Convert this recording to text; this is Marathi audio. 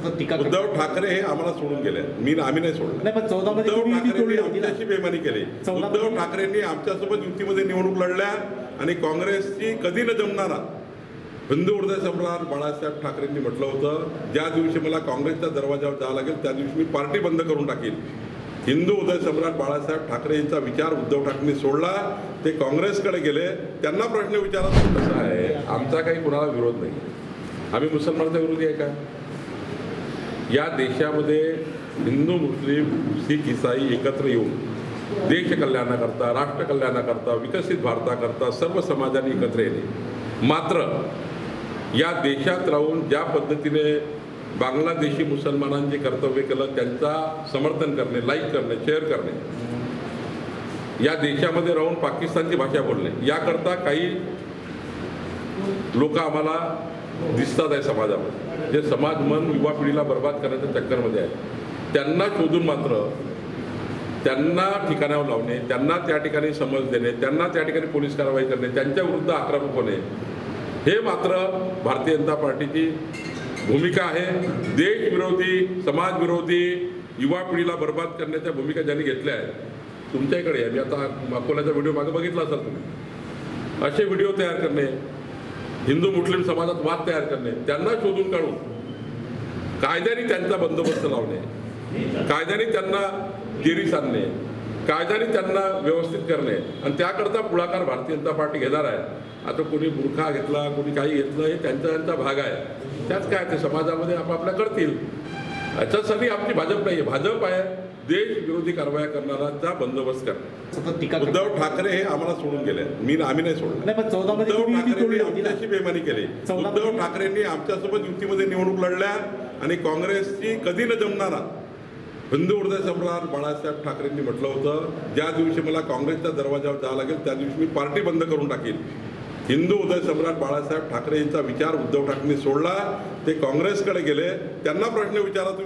सतत टीका. उद्धव ठाकरे हे आम्हाला सोडून गेले. मी आम्ही नाही सोडलं. नाही पण चौदा मध्ये उद्धव आमच्याशी बेमानी केली. उद्धव ठाकरेंनी आमच्यासोबत युतीमध्ये निवडणूक लढल्या आणि काँग्रेसची कधी न जमणारा हिंदू हृदय सम्राट बाळासाहेब ठाकरेंनी म्हटलं होतं ज्या दिवशी मला काँग्रेसच्या दरवाजावर जावं लागेल त्या दिवशी मी पार्टी बंद करून टाकील हिंदू उदय सम्राट बाळासाहेब ठाकरे यांचा विचार उद्धव ठाकरेंनी सोडला. ते काँग्रेसकडे गेले. त्यांना प्रश्न विचारत कसं आहे. आमचा काही कुणाला विरोध नाही. आम्ही मुसलमानाचा विरोधी आहे का? या देशामध्ये हिंदू मुस्लिम सिख इसाई एकत्र येऊन देश कल्याणाकरता राष्ट्र कल्याणाकरता विकसित भारताकरता सर्व समाजाने एकत्र येणे. मात्र या देशात राहून ज्या पद्धतीने बांगलादेशी मुसलमानांचे कर्तव्य केलं त्यांचा समर्थन करणे लाईक करणे शेअर करणे. या देशामध्ये राहून पाकिस्तानची भाषा बोलणे. याकरता काही लोक आम्हाला दिसतात आहे समाजामध्ये जे समाज मन युवा पिढीला बर्बाद करण्याच्या चक्करमध्ये आहे. त्यांना शोधून मात्र त्यांना ठिकाणावर लावणे त्यांना त्या ठिकाणी समज देणे त्यांना त्या ठिकाणी पोलीस कारवाई करणे त्यांच्या विरुद्ध आक्रमक होणे हे मात्र भारतीय जनता पार्टीची भूमिका आहे. देशविरोधी समाजविरोधी युवा पिढीला बर्बाद करण्याच्या भूमिका ज्यांनी घेतल्या आहेत तुमच्याकडे मी आता अकोल्याचा व्हिडिओ मागे बघितला असाल तुम्ही. असे व्हिडिओ तयार करणे हिंदू मुस्लिम समाजात वाद तयार करणे त्यांना शोधून काढून कायद्याने त्यांचा बंदोबस्त लावणे कायद्याने त्यांना गिरीस आणणे कायद्याने त्यांना व्यवस्थित करणे आणि त्याकरता पुढाकार भारतीय जनता पार्टी घेणार आहे. आता कोणी बुरखा घेतला कोणी काही घेतलं हे त्यांचा त्यांचा भाग आहे. त्यात काय ते समाजामध्ये आपापल्या करतील. याच्यासाठी आमची भाजप नाही आहे भाजप आहे देश विरोधी कारवाया करणाऱ्यांचा बंदोबस्त करतात. उद्धव ठाकरे हे आम्हाला सोडून गेले. मी आम्ही नाही सोडलं उद्धव ठाकरेंनी ना. आमच्याशी बेमानी केली. उद्धव ठाकरेंनी आमच्यासोबत युतीमध्ये निवडणूक लढल्या आणि काँग्रेसची कधी न जमणारा. हिंदू हृदय सम्राट बाळासाहेब ठाकरेंनी म्हटलं होतं ज्या दिवशी मला काँग्रेसच्या दरवाजावर जावं लागेल त्या दिवशी मी पार्टी बंद करून टाकील हिंदू उदय सम्राट बाळासाहेब ठाकरे यांचा विचार उद्धव ठाकरेंनी सोडला. ते काँग्रेसकडे गेले. त्यांना प्रश्न विचारा तुम्ही.